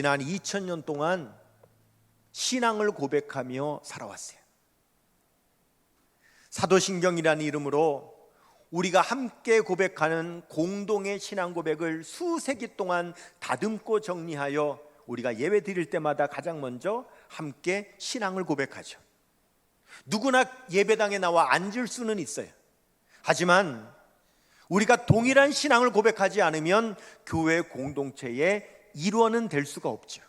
지난 2000년 동안 신앙을 고백하며 살아왔어요. 사도신경이라는 이름으로 우리가 함께 고백하는 공동의 신앙 고백을 수세기 동안 다듬고 정리하여 우리가 예배 드릴 때마다 가장 먼저 함께 신앙을 고백하죠. 누구나 예배당에 나와 앉을 수는 있어요. 하지만 우리가 동일한 신앙을 고백하지 않으면 교회 공동체의 일원은 될 수가 없죠.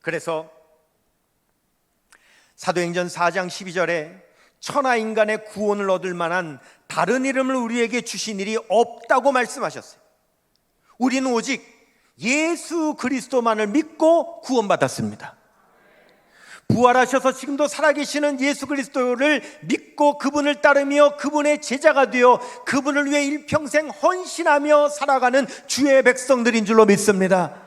그래서 사도행전 4장 12절에 천하 인간의 구원을 얻을 만한 다른 이름을 우리에게 주신 일이 없다고 말씀하셨어요. 우리는 오직 예수 그리스도만을 믿고 구원받았습니다. 부활하셔서 지금도 살아계시는 예수 그리스도를 믿고 그분을 따르며 그분의 제자가 되어 그분을 위해 일평생 헌신하며 살아가는 주의 백성들인 줄로 믿습니다.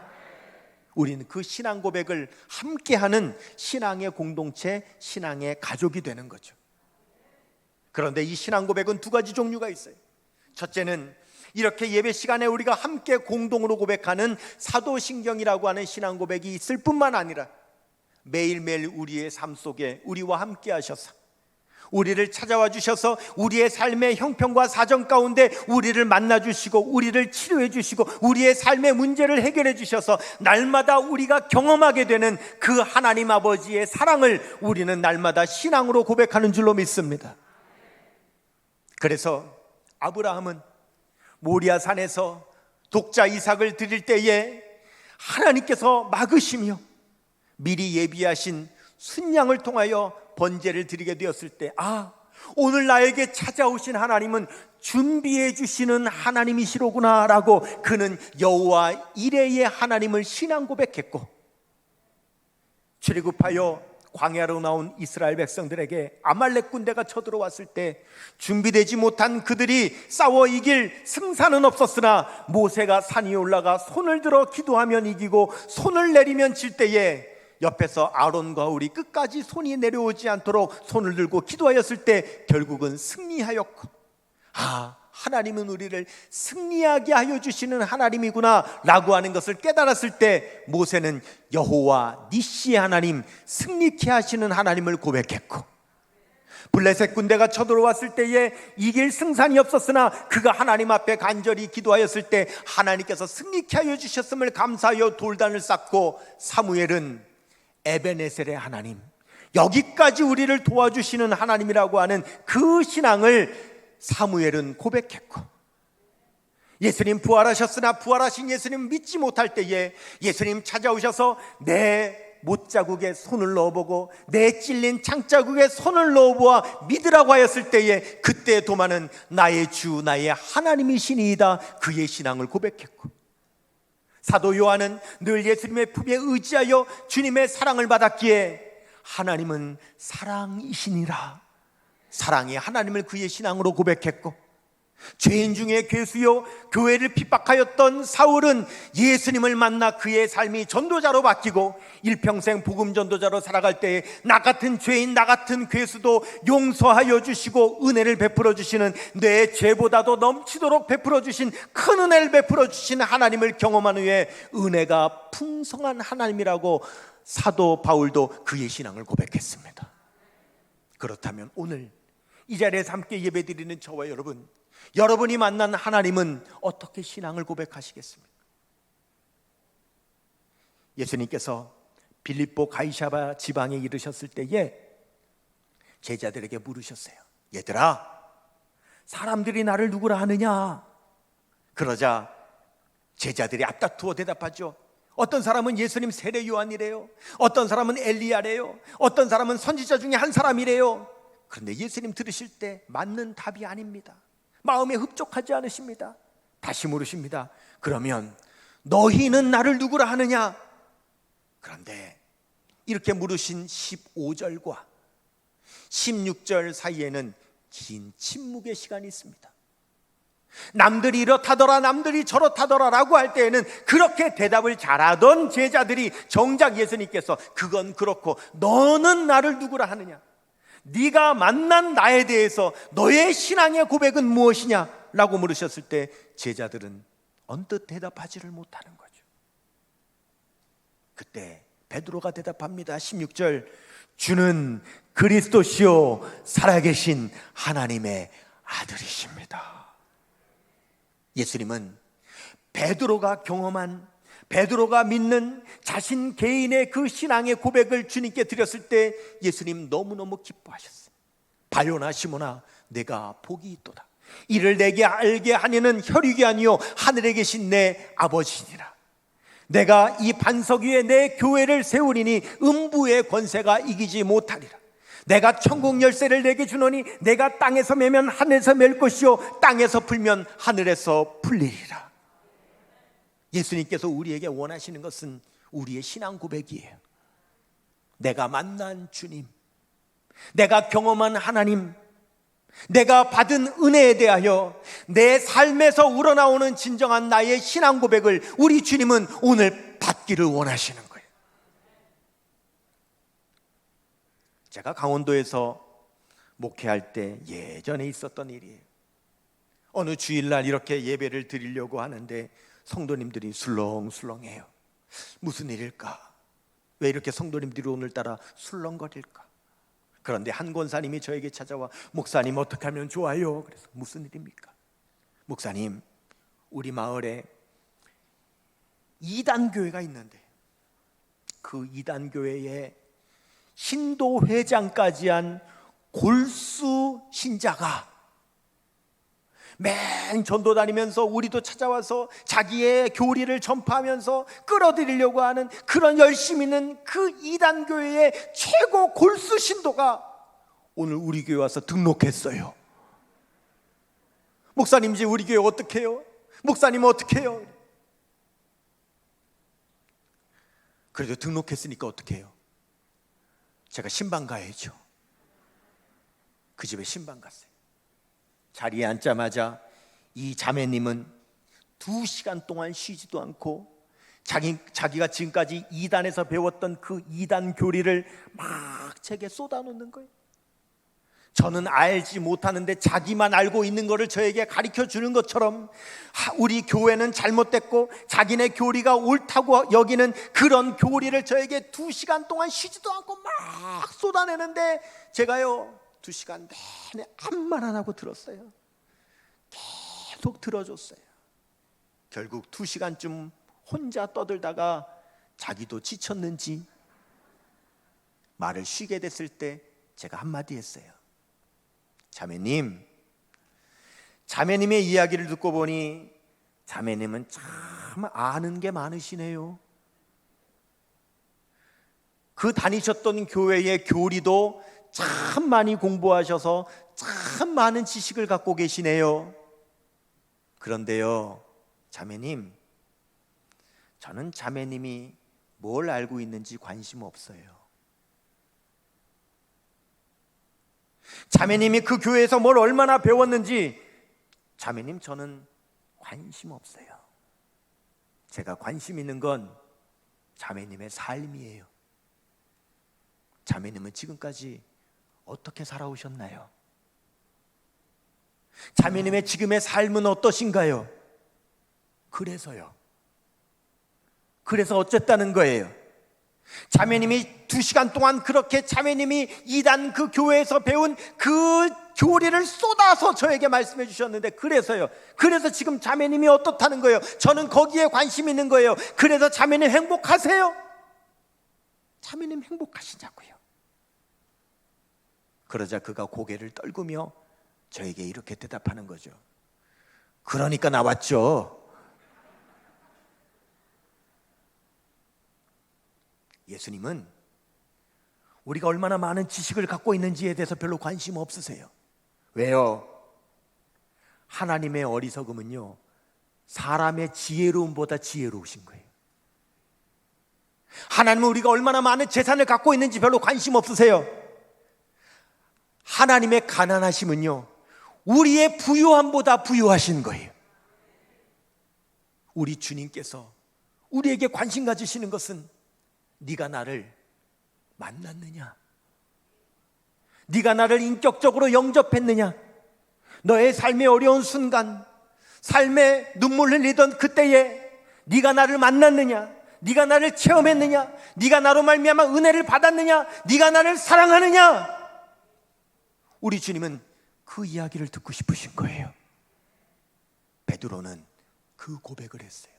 우리는 그 신앙 고백을 함께하는 신앙의 공동체, 신앙의 가족이 되는 거죠. 그런데 이 신앙 고백은 두 가지 종류가 있어요. 첫째는 이렇게 예배 시간에 우리가 함께 공동으로 고백하는 사도신경이라고 하는 신앙 고백이 있을 뿐만 아니라 매일매일 우리의 삶 속에 우리와 함께 하셔서 우리를 찾아와 주셔서 우리의 삶의 형편과 사정 가운데 우리를 만나 주시고 우리를 치료해 주시고 우리의 삶의 문제를 해결해 주셔서 날마다 우리가 경험하게 되는 그 하나님 아버지의 사랑을 우리는 날마다 신앙으로 고백하는 줄로 믿습니다. 그래서 아브라함은 모리아 산에서 독자 이삭을 드릴 때에 하나님께서 막으시며 미리 예비하신 순양을 통하여 번제를 드리게 되었을 때, 아, 오늘 나에게 찾아오신 하나님은 준비해 주시는 하나님이시로구나라고 그는 여호와 이레의 하나님을 신앙 고백했고 출애굽하여 광야로 나온 이스라엘 백성들에게 아말렉 군대가 쳐들어왔을 때 준비되지 못한 그들이 싸워 이길 승산은 없었으나 모세가 산 위에 올라가 손을 들어 기도하면 이기고 손을 내리면 질 때에 옆에서 아론과 우리 끝까지 손이 내려오지 않도록 손을 들고 기도하였을 때 결국은 승리하였고 아 하나님은 우리를 승리하게 하여 주시는 하나님이구나 라고 하는 것을 깨달았을 때 모세는 여호와 니시의 하나님 승리케 하시는 하나님을 고백했고 블레셋 군대가 쳐들어왔을 때에 이길 승산이 없었으나 그가 하나님 앞에 간절히 기도하였을 때 하나님께서 승리케 하여 주셨음을 감사하여 돌단을 쌓고 사무엘은 에베네셀의 하나님 여기까지 우리를 도와주시는 하나님이라고 하는 그 신앙을 사무엘은 고백했고 예수님 부활하셨으나 부활하신 예수님 믿지 못할 때에 예수님 찾아오셔서 내 못자국에 손을 넣어보고 내 찔린 창자국에 손을 넣어보아 믿으라고 하였을 때에 그때 도마는 나의 주 나의 하나님이시니이다. 그의 신앙을 고백했고 사도 요한은 늘 예수님의 품에 의지하여 주님의 사랑을 받았기에 하나님은 사랑이시니라. 사랑의 하나님을 그의 신앙으로 고백했고 죄인 중에 괴수요 교회를 핍박하였던 사울은 예수님을 만나 그의 삶이 전도자로 바뀌고 일평생 복음 전도자로 살아갈 때에 나 같은 죄인 나 같은 괴수도 용서하여 주시고 은혜를 베풀어 주시는 내 죄보다도 넘치도록 베풀어 주신 큰 은혜를 베풀어 주신 하나님을 경험한 후에 은혜가 풍성한 하나님이라고 사도 바울도 그의 신앙을 고백했습니다. 그렇다면 오늘 이 자리에서 함께 예배드리는 저와 여러분, 여러분이 만난 하나님은 어떻게 신앙을 고백하시겠습니까? 예수님께서 빌립보 가이샤바 지방에 이르셨을 때에 제자들에게 물으셨어요. 얘들아, 사람들이 나를 누구라 하느냐? 그러자 제자들이 앞다투어 대답하죠. 어떤 사람은 예수님 세례 요한이래요. 어떤 사람은 엘리야래요. 어떤 사람은 선지자 중에 한 사람이래요. 그런데 예수님 들으실 때 맞는 답이 아닙니다. 마음에 흡족하지 않으십니다. 다시 물으십니다. 그러면 너희는 나를 누구라 하느냐? 그런데 이렇게 물으신 15절과 16절 사이에는 긴 침묵의 시간이 있습니다. 남들이 이렇다더라 남들이 저렇다더라 라고 할 때에는 그렇게 대답을 잘하던 제자들이 정작 예수님께서 그건 그렇고 너는 나를 누구라 하느냐 네가 만난 나에 대해서 너의 신앙의 고백은 무엇이냐 라고 물으셨을 때 제자들은 언뜻 대답하지를 못하는 거죠. 그때 베드로가 대답합니다. 16절 주는 그리스도시요 살아계신 하나님의 아들이십니다. 예수님은 베드로가 경험한 베드로가 믿는 자신 개인의 그 신앙의 고백을 주님께 드렸을 때 예수님 너무너무 기뻐하셨어요. 바요나 시모나 내가 복이 있도다. 이를 내게 알게 하려는 혈육이 아니요 하늘에 계신 내 아버지니라. 내가 이 반석 위에 내 교회를 세우리니 음부의 권세가 이기지 못하리라. 내가 천국 열쇠를 내게 주노니 내가 땅에서 매면 하늘에서 맬 것이요 땅에서 풀면 하늘에서 풀리리라. 예수님께서 우리에게 원하시는 것은 우리의 신앙 고백이에요. 내가 만난 주님, 내가 경험한 하나님, 내가 받은 은혜에 대하여 내 삶에서 우러나오는 진정한 나의 신앙 고백을 우리 주님은 오늘 받기를 원하시는 거예요. 제가 강원도에서 목회할 때 예전에 있었던 일이에요. 어느 주일날 이렇게 예배를 드리려고 하는데 성도님들이 술렁술렁해요. 무슨 일일까? 왜 이렇게 성도님들이 오늘따라 술렁거릴까? 그런데 한 권사님이 저에게 찾아와 목사님 어떻게 하면 좋아요? 그래서 무슨 일입니까? 목사님 우리 마을에 이단 교회가 있는데 그 이단 교회에 신도 회장까지 한 골수 신자가 맨 전도 다니면서 우리도 찾아와서 자기의 교리를 전파하면서 끌어들이려고 하는 그런 열심 있는 그 이단 교회의 최고 골수 신도가 오늘 우리 교회 와서 등록했어요. 목사님 이제 우리 교회 어떻게 해요? 목사님 어떻게 해요? 그래도 등록했으니까 어떻게 해요? 제가 신방 가야죠. 그 집에 신방 갔어요. 자리에 앉자마자 이 자매님은 두 시간 동안 쉬지도 않고 자기, 자기가 지금까지 이단에서 배웠던 그 이단 교리를 막 책에 쏟아놓는 거예요. 저는 알지 못하는데 자기만 알고 있는 것을 저에게 가르쳐 주는 것처럼 우리 교회는 잘못됐고 자기네 교리가 옳다고 여기는 그런 교리를 저에게 두 시간 동안 쉬지도 않고 막 쏟아내는데 제가요 두 시간 내내 아무 말 안 하고 들었어요. 계속 들어줬어요. 결국 두 시간쯤 혼자 떠들다가 자기도 지쳤는지 말을 쉬게 됐을 때 제가 한마디 했어요. 자매님, 자매님의 이야기를 듣고 보니 자매님은 참 아는 게 많으시네요. 그 다니셨던 교회의 교리도 참 많이 공부하셔서 참 많은 지식을 갖고 계시네요. 그런데요, 자매님, 저는 자매님이 뭘 알고 있는지 관심 없어요. 자매님이 그 교회에서 뭘 얼마나 배웠는지 자매님 저는 관심 없어요. 제가 관심 있는 건 자매님의 삶이에요. 자매님은 지금까지 어떻게 살아오셨나요? 자매님의 지금의 삶은 어떠신가요? 그래서요. 그래서 어쨌다는 거예요. 자매님이 두 시간 동안 그렇게 자매님이 이단 그 교회에서 배운 그 교리를 쏟아서 저에게 말씀해 주셨는데 그래서요. 그래서 지금 자매님이 어떻다는 거예요? 저는 거기에 관심 있는 거예요. 그래서 자매님 행복하세요? 자매님 행복하시냐고요. 그러자 그가 고개를 떨구며 저에게 이렇게 대답하는 거죠. 그러니까 나왔죠. 예수님은 우리가 얼마나 많은 지식을 갖고 있는지에 대해서 별로 관심 없으세요. 왜요? 하나님의 어리석음은요, 사람의 지혜로움보다 지혜로우신 거예요. 하나님은 우리가 얼마나 많은 재산을 갖고 있는지 별로 관심 없으세요. 하나님의 가난하심은요, 우리의 부유함보다 부유하신 거예요. 우리 주님께서 우리에게 관심 가지시는 것은 네가 나를 만났느냐? 네가 나를 인격적으로 영접했느냐? 너의 삶의 어려운 순간, 삶에 눈물 흘리던 그때에 네가 나를 만났느냐? 네가 나를 체험했느냐? 네가 나로 말미암아 은혜를 받았느냐? 네가 나를 사랑하느냐? 우리 주님은 그 이야기를 듣고 싶으신 거예요. 베드로는 그 고백을 했어요.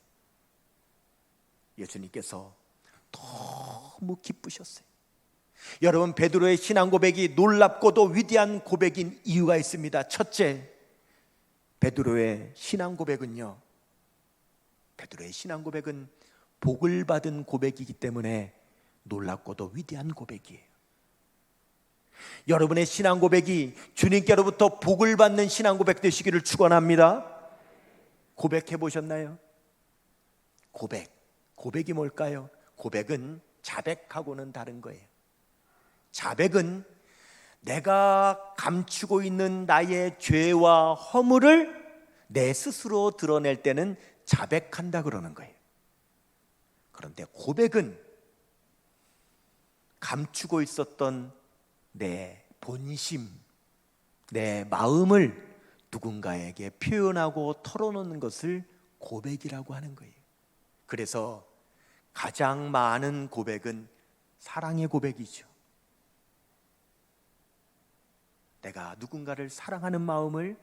예수님께서 너무 기쁘셨어요. 여러분 베드로의 신앙 고백이 놀랍고도 위대한 고백인 이유가 있습니다. 첫째, 베드로의 신앙 고백은요. 베드로의 신앙 고백은 복을 받은 고백이기 때문에 놀랍고도 위대한 고백이에요. 여러분의 신앙 고백이 주님께로부터 복을 받는 신앙 고백 되시기를 축원합니다. 고백해 보셨나요? 고백. 고백이 뭘까요? 고백은 자백하고는 다른 거예요. 자백은 내가 감추고 있는 나의 죄와 허물을 내 스스로 드러낼 때는 자백한다 그러는 거예요. 그런데 고백은 감추고 있었던 내 본심, 내 마음을 누군가에게 표현하고 털어놓는 것을 고백이라고 하는 거예요. 그래서 가장 많은 고백은 사랑의 고백이죠. 내가 누군가를 사랑하는 마음을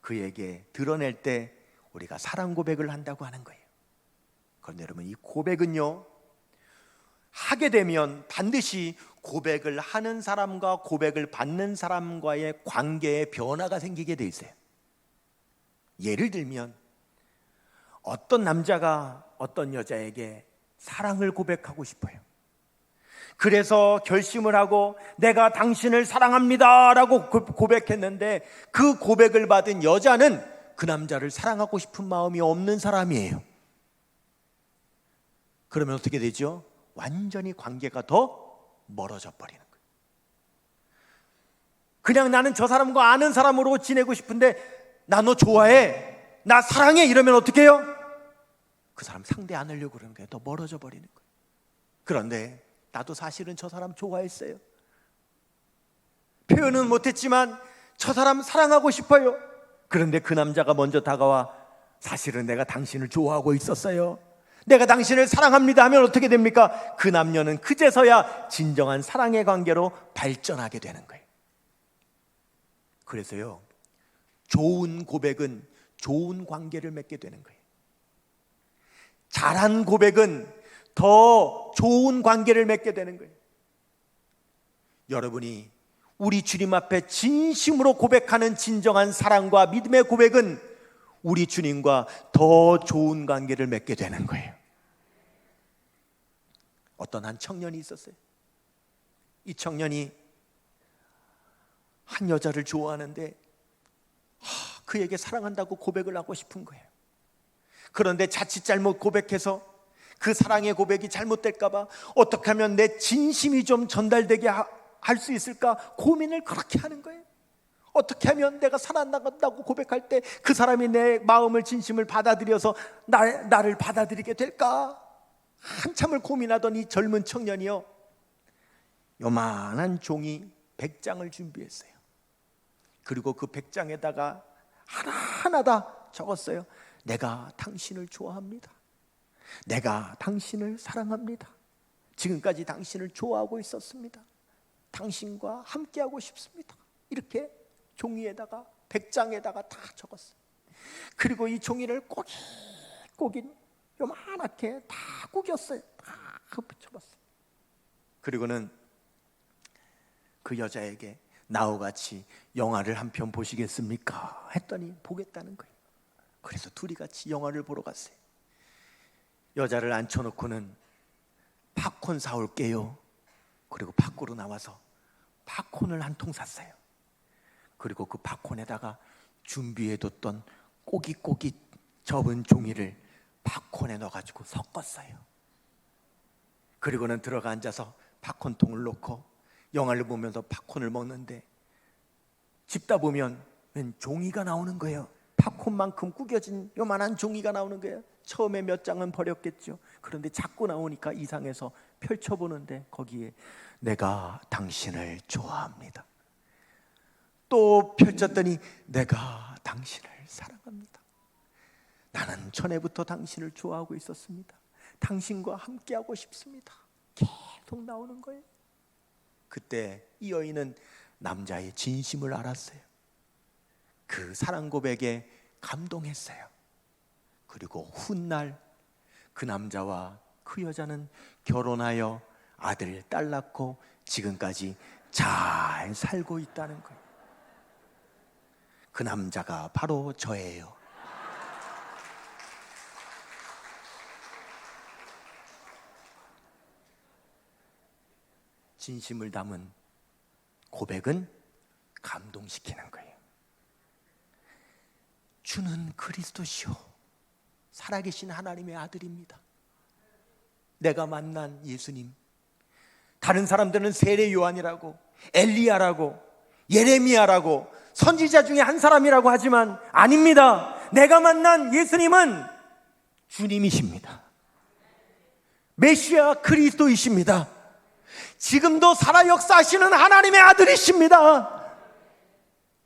그에게 드러낼 때 우리가 사랑 고백을 한다고 하는 거예요. 그런데 여러분 이 고백은요 하게 되면 반드시 고백을 하는 사람과 고백을 받는 사람과의 관계에 변화가 생기게 돼 있어요. 예를 들면 어떤 남자가 어떤 여자에게 사랑을 고백하고 싶어요. 그래서 결심을 하고 내가 당신을 사랑합니다라고 고백했는데 그 고백을 받은 여자는 그 남자를 사랑하고 싶은 마음이 없는 사람이에요. 그러면 어떻게 되죠? 완전히 관계가 더 멀어져 버리는 거예요. 그냥 나는 저 사람과 아는 사람으로 지내고 싶은데 나 너 좋아해. 나 사랑해. 이러면 어떻게 해요? 그 사람 상대 안 하려고 그러는 거예요. 더 멀어져 버리는 거예요. 그런데 나도 사실은 저 사람 좋아했어요. 표현은 못했지만 저 사람 사랑하고 싶어요. 그런데 그 남자가 먼저 다가와 사실은 내가 당신을 좋아하고 있었어요. 내가 당신을 사랑합니다 하면 어떻게 됩니까? 그 남녀는 그제서야 진정한 사랑의 관계로 발전하게 되는 거예요. 그래서요, 좋은 고백은 좋은 관계를 맺게 되는 거예요. 잘한 고백은 더 좋은 관계를 맺게 되는 거예요. 여러분이 우리 주님 앞에 진심으로 고백하는 진정한 사랑과 믿음의 고백은 우리 주님과 더 좋은 관계를 맺게 되는 거예요. 어떤 한 청년이 있었어요. 이 청년이 한 여자를 좋아하는데 하, 그에게 사랑한다고 고백을 하고 싶은 거예요. 그런데 자칫 잘못 고백해서 그 사랑의 고백이 잘못될까봐 어떻게 하면 내 진심이 좀 전달되게 할 수 있을까 고민을 그렇게 하는 거예요. 어떻게 하면 내가 사랑한다고 고백할 때 그 사람이 내 마음을 진심을 받아들여서 나, 나를 받아들이게 될까? 한참을 고민하던 이 젊은 청년이요. 요만한 종이 100장을 준비했어요. 그리고 그 100장에다가 하나하나 다 적었어요. 내가 당신을 좋아합니다. 내가 당신을 사랑합니다. 지금까지 당신을 좋아하고 있었습니다. 당신과 함께하고 싶습니다. 이렇게 종이에다가 백장에다가 다 적었어요. 그리고 이 종이를 꼬깃꼬깃 요만하게 다 구겼어요. 다 붙여봤어요. 그리고는 그 여자에게 나와 같이 영화를 한 편 보시겠습니까? 했더니 보겠다는 거예요. 그래서 둘이 같이 영화를 보러 갔어요. 여자를 앉혀놓고는 팝콘 사올게요. 그리고 밖으로 나와서 팝콘을 한 통 샀어요. 그리고 그 팝콘에다가 준비해뒀던 꼬깃꼬깃 접은 종이를 팝콘에 넣어가지고 섞었어요. 그리고는 들어가 앉아서 팝콘통을 놓고 영화를 보면서 팝콘을 먹는데 집다 보면 웬 종이가 나오는 거예요. 팝콘만큼 구겨진 요만한 종이가 나오는 거예요. 처음에 몇 장은 버렸겠죠. 그런데 자꾸 나오니까 이상해서 펼쳐보는데 거기에 내가 당신을 좋아합니다. 또 펼쳤더니 내가 당신을 사랑합니다. 나는 전에부터 당신을 좋아하고 있었습니다. 당신과 함께하고 싶습니다. 계속 나오는 거예요. 그때 이 여인은 남자의 진심을 알았어요. 그 사랑 고백에 감동했어요. 그리고 훗날 그 남자와 그 여자는 결혼하여 아들, 딸 낳고 지금까지 잘 살고 있다는 거예요. 그 남자가 바로 저예요. 진심을 담은 고백은 감동시키는 거예요. 주는 그리스도시요. 살아계신 하나님의 아들입니다. 내가 만난 예수님. 다른 사람들은 세례 요한이라고, 엘리야라고, 예레미야라고, 선지자 중에 한 사람이라고 하지만 아닙니다. 내가 만난 예수님은 주님이십니다. 메시아 그리스도이십니다. 지금도 살아 역사하시는 하나님의 아들이십니다.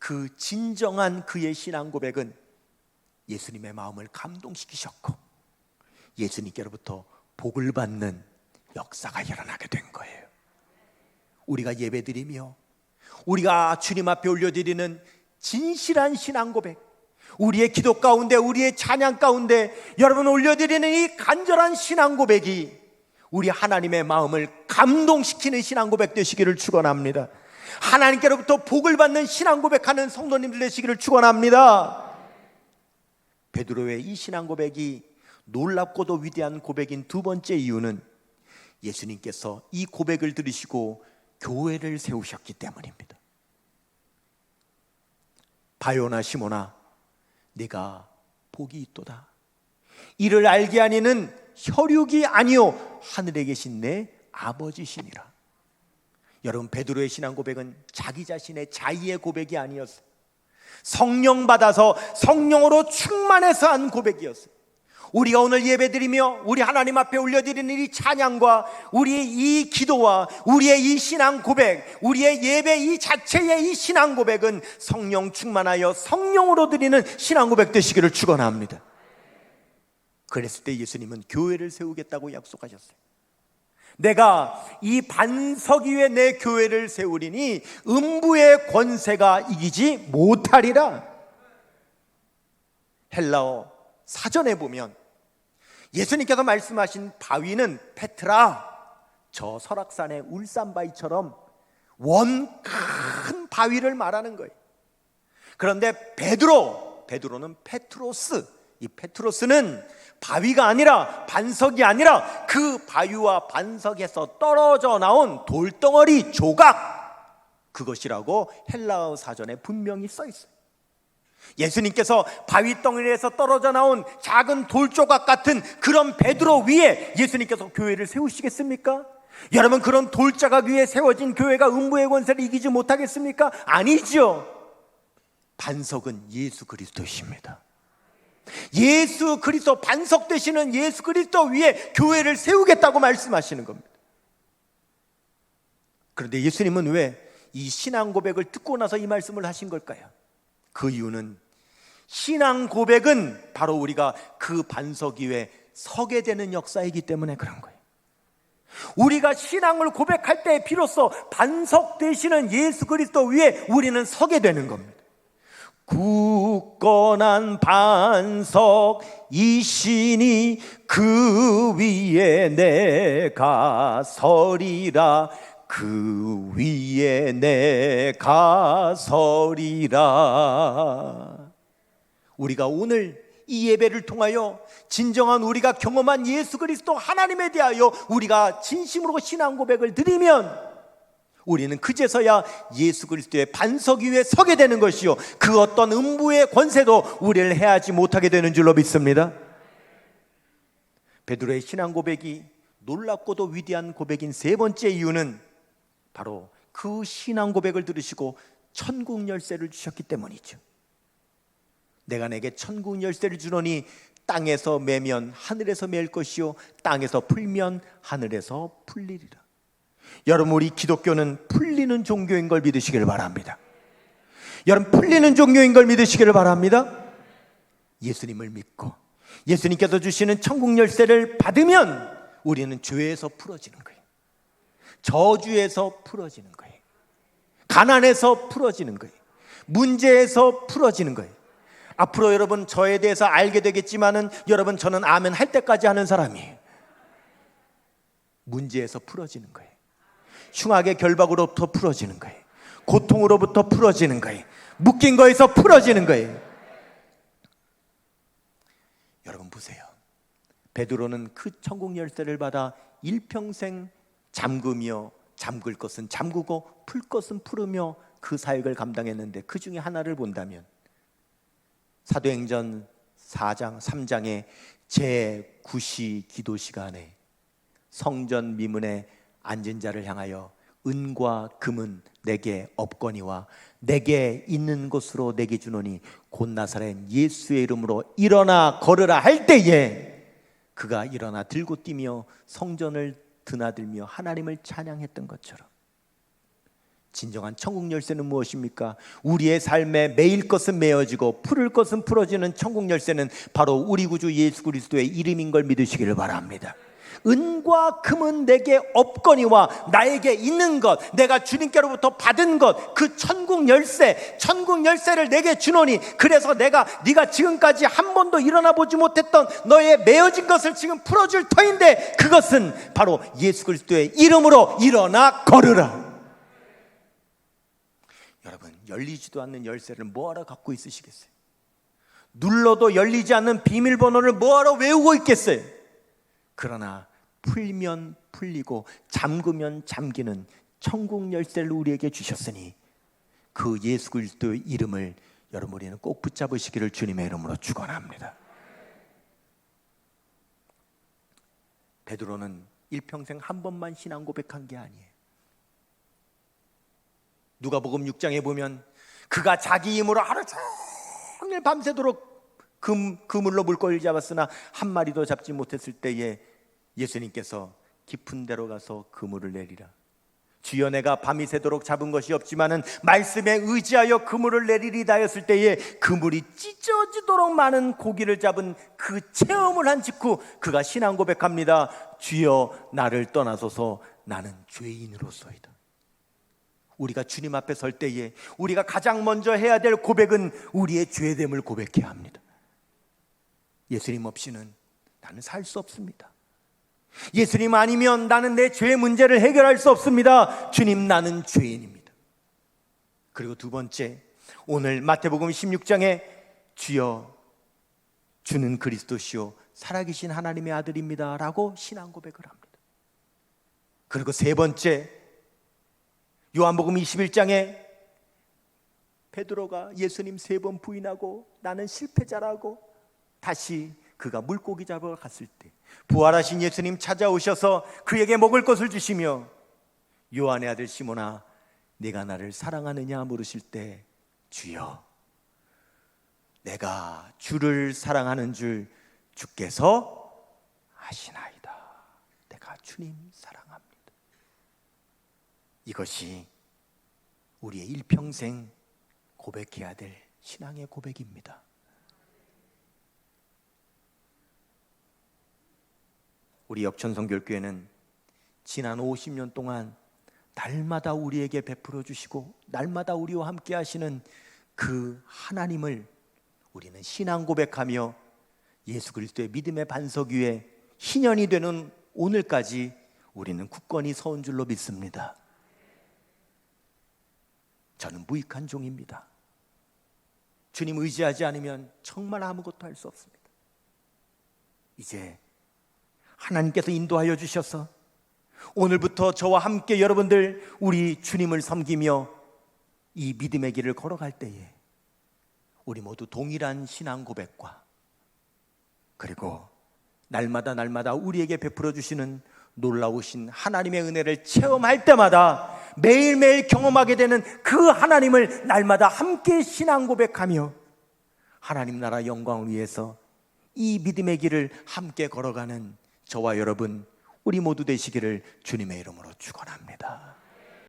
그 진정한 그의 신앙 고백은 예수님의 마음을 감동시키셨고 예수님께로부터 복을 받는 역사가 일어나게 된 거예요. 우리가 예배드리며 우리가 주님 앞에 올려드리는 진실한 신앙 고백, 우리의 기도 가운데, 우리의 찬양 가운데 여러분 올려드리는 이 간절한 신앙 고백이 우리 하나님의 마음을 감동시키는 신앙 고백 되시기를 축원합니다. 하나님께로부터 복을 받는 신앙 고백하는 성도님들 되시기를 축원합니다. 베드로의 이 신앙 고백이 놀랍고도 위대한 고백인 두 번째 이유는 예수님께서 이 고백을 들으시고 교회를 세우셨기 때문입니다. 바요나 시모나 네가 복이 있도다. 이를 알게 하니는 혈육이 아니요 하늘에 계신 내 아버지시니라. 여러분 베드로의 신앙 고백은 자기 자신의 자의의 고백이 아니었어요. 성령 받아서 성령으로 충만해서 한 고백이었어요. 우리가 오늘 예배드리며 우리 하나님 앞에 올려드리는 이 찬양과 우리의 이 기도와 우리의 이 신앙 고백, 우리의 예배 이 자체의 이 신앙 고백은 성령 충만하여 성령으로 드리는 신앙 고백 되시기를 축원합니다. 그랬을 때 예수님은 교회를 세우겠다고 약속하셨어요. 내가 이 반석 위에 내 교회를 세우리니 음부의 권세가 이기지 못하리라. 헬라어 사전에 보면 예수님께서 말씀하신 바위는 페트라 저 설악산의 울산바위처럼 원 큰 바위를 말하는 거예요. 그런데 베드로 베드로는 페트로스 이 페트로스는 바위가 아니라 반석이 아니라 그 바위와 반석에서 떨어져 나온 돌덩어리 조각 그것이라고 헬라어 사전에 분명히 써 있어요. 예수님께서 바위 덩어리에서 떨어져 나온 작은 돌조각 같은 그런 베드로 위에 예수님께서 교회를 세우시겠습니까? 여러분 그런 돌자각 위에 세워진 교회가 음부의 권세를 이기지 못하겠습니까? 아니죠. 반석은 예수 그리스도이십니다. 예수 그리스도 반석 되시는 예수 그리스도 위에 교회를 세우겠다고 말씀하시는 겁니다. 그런데 예수님은 왜 이 신앙 고백을 듣고 나서 이 말씀을 하신 걸까요? 그 이유는 신앙 고백은 바로 우리가 그 반석 위에 서게 되는 역사이기 때문에 그런 거예요. 우리가 신앙을 고백할 때 비로소 반석 되시는 예수 그리스도 위에 우리는 서게 되는 겁니다. 굳건한 반석 이신이 그 위에 내가 서리라 그 위에 내가 서리라 우리가 오늘 이 예배를 통하여 진정한 우리가 경험한 예수 그리스도 하나님에 대하여 우리가 진심으로 신앙 고백을 드리면 우리는 그제서야 예수 그리스도의 반석 위에 서게 되는 것이요 그 어떤 음부의 권세도 우리를 해하지 못하게 되는 줄로 믿습니다. 베드로의 신앙 고백이 놀랍고도 위대한 고백인 세 번째 이유는 바로 그 신앙 고백을 들으시고 천국 열쇠를 주셨기 때문이죠. 내가 내게 천국 열쇠를 주노니 땅에서 매면 하늘에서 맬 것이요 땅에서 풀면 하늘에서 풀리리라. 여러분 우리 기독교는 풀리는 종교인 걸 믿으시기를 바랍니다. 여러분 풀리는 종교인 걸 믿으시기를 바랍니다. 예수님을 믿고 예수님께서 주시는 천국 열쇠를 받으면 우리는 죄에서 풀어지는 거예요. 저주에서 풀어지는 거예요. 가난에서 풀어지는 거예요. 문제에서 풀어지는 거예요. 앞으로 여러분 저에 대해서 알게 되겠지만은 여러분 저는 아멘 할 때까지 하는 사람이에요. 문제에서 풀어지는 거예요. 흉악의 결박으로부터 풀어지는 거예요. 고통으로부터 풀어지는 거예요. 묶인 거에서 풀어지는 거예요. 여러분 보세요. 베드로는 그 천국 열쇠를 받아 일평생 잠그며 잠글 것은 잠그고 풀 것은 풀으며 그 사역을 감당했는데 그 중에 하나를 본다면 사도행전 4장 3장의 제 9시 기도 시간에 성전 미문에 앉은 자를 향하여 은과 금은 내게 없거니와 내게 있는 곳으로 내게 주노니 곧 나사렛 예수의 이름으로 일어나 걸으라 할 때에 그가 일어나 들고 뛰며 성전을 드나들며 하나님을 찬양했던 것처럼 진정한 천국 열쇠는 무엇입니까? 우리의 삶에 매일 것은 메어지고 풀을 것은 풀어지는 천국 열쇠는 바로 우리 구주 예수 그리스도의 이름인 걸 믿으시기를 바랍니다. 은과 금은 내게 없거니와 나에게 있는 것 내가 주님께로부터 받은 것 그 천국 열쇠 천국 열쇠를 내게 주노니 그래서 내가 네가 지금까지 한 번도 일어나 보지 못했던 너의 메어진 것을 지금 풀어줄 터인데 그것은 바로 예수 그리스도의 이름으로 일어나 걸으라 여러분 열리지도 않는 열쇠를 뭐하러 갖고 있으시겠어요? 눌러도 열리지 않는 비밀번호를 뭐하러 외우고 있겠어요? 그러나 풀면 풀리고 잠그면 잠기는 천국 열쇠를 우리에게 주셨으니 그 예수 그리스도의 이름을 여러분 우리는 꼭 붙잡으시기를 주님의 이름으로 축원합니다. 베드로는 일평생 한 번만 신앙 고백한 게 아니에요. 누가복음 6장에 보면 그가 자기 힘으로 하루 종일 밤새도록 금, 그물로 물고기를 잡았으나 한 마리도 잡지 못했을 때에 예수님께서 깊은 데로 가서 그물을 내리라. 주여 내가 밤이 새도록 잡은 것이 없지만은 말씀에 의지하여 그물을 내리리다 했을 때에 그물이 찢어지도록 많은 고기를 잡은 그 체험을 한 직후 그가 신앙 고백합니다. 주여 나를 떠나소서 나는 죄인으로서이다. 우리가 주님 앞에 설 때에 우리가 가장 먼저 해야 될 고백은 우리의 죄됨을 고백해야 합니다. 예수님 없이는 나는 살 수 없습니다. 예수님 아니면 나는 내 죄의 문제를 해결할 수 없습니다. 주님 나는 죄인입니다. 그리고 두 번째 오늘 마태복음 16장에 주여 주는 그리스도시요 살아계신 하나님의 아들입니다라고 신앙 고백을 합니다. 그리고 세 번째 요한복음 21장에 베드로가 예수님 세 번 부인하고 나는 실패자라고 다시 그가 물고기 잡으러 갔을 때 부활하신 예수님 찾아오셔서 그에게 먹을 것을 주시며 요한의 아들 시모나 네가 나를 사랑하느냐 물으실 때 주여 내가 주를 사랑하는 줄 주께서 아시나이다. 내가 주님 사랑합니다. 이것이 우리의 일평생 고백해야 될 신앙의 고백입니다. 우리 역천성결교회는 지난 50년 동안 날마다 우리에게 베풀어 주시고 날마다 우리와 함께 하시는 그 하나님을 우리는 신앙 고백하며 예수 그리스도의 믿음의 반석 위에 희년이 되는 오늘까지 우리는 굳건히 서온 줄로 믿습니다. 저는 무익한 종입니다. 주님 의지하지 않으면 정말 아무것도 할 수 없습니다. 이제 하나님께서 인도하여 주셔서 오늘부터 저와 함께 여러분들 우리 주님을 섬기며 이 믿음의 길을 걸어갈 때에 우리 모두 동일한 신앙 고백과 그리고 날마다 날마다 우리에게 베풀어 주시는 놀라우신 하나님의 은혜를 체험할 때마다 매일매일 경험하게 되는 그 하나님을 날마다 함께 신앙 고백하며 하나님 나라 영광을 위해서 이 믿음의 길을 함께 걸어가는 저와 여러분 우리 모두 되시기를 주님의 이름으로 축원합니다.